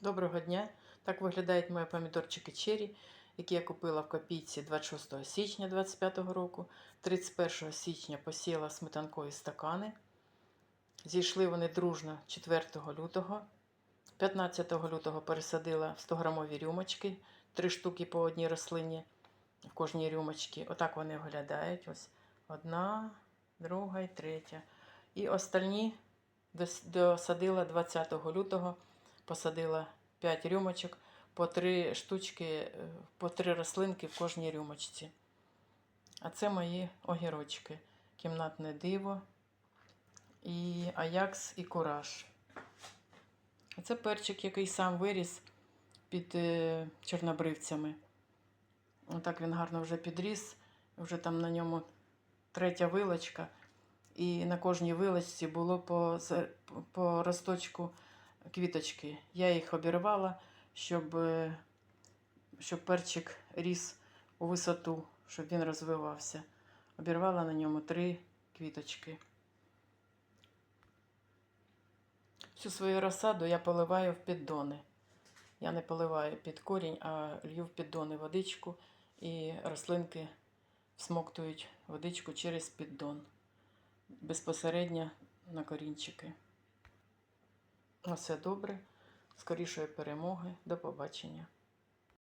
Доброго дня! Так виглядають мої помідорчики черрі, які я купила в копійці 26 січня 2025 року. 31 січня посіяла сметанкові стакани. Зійшли вони дружно 4 лютого. 15 лютого пересадила в 100-грамові рюмочки, 3 штуки по одній рослині в кожній рюмочці. Отак вони виглядають. Ось одна, друга і третя. І остальні досадила 20 лютого посадила 5 рюмочок, по 3 штучки, е, по 3 рослинки в кожній рюмочці. А це мої огірочки. Кімнатне диво, і Аякс і Кураж. А це перчик, який сам виріс під е, чорнобривцями. Отак він гарно вже підріс. Вже там на ньому третя вилочка. І на кожній вилочці було по, по росточку квіточки. Я їх обірвала, щоб, е, щоб перчик ріс у висоту, щоб він розвивався. Обірвала на ньому три квіточки. Всю свою розсаду я поливаю в піддони. Я не поливаю під корінь, а лью в піддони водичку, і рослинки всмоктують водичку через піддон безпосередньо на корінчики. На все добре. Скорішої перемоги. До побачення.